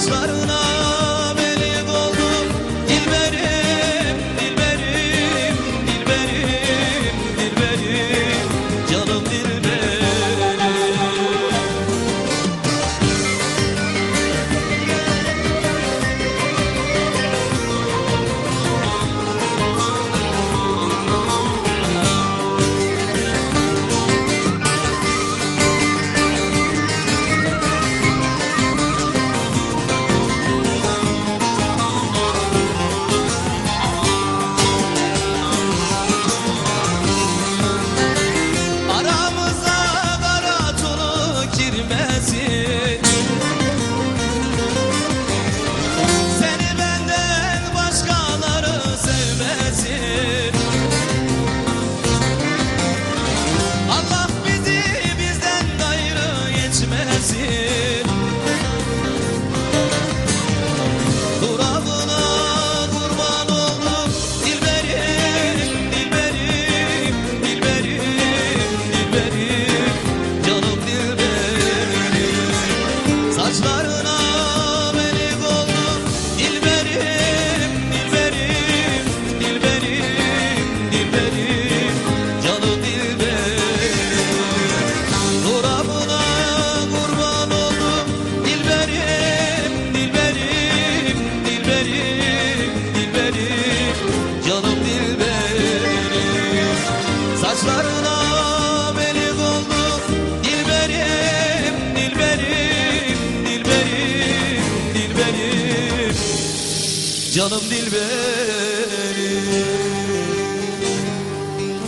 saçlarına saçlarına beni olduk Dilberim, dilberim, dilberim, dilberim. Canım dilberim.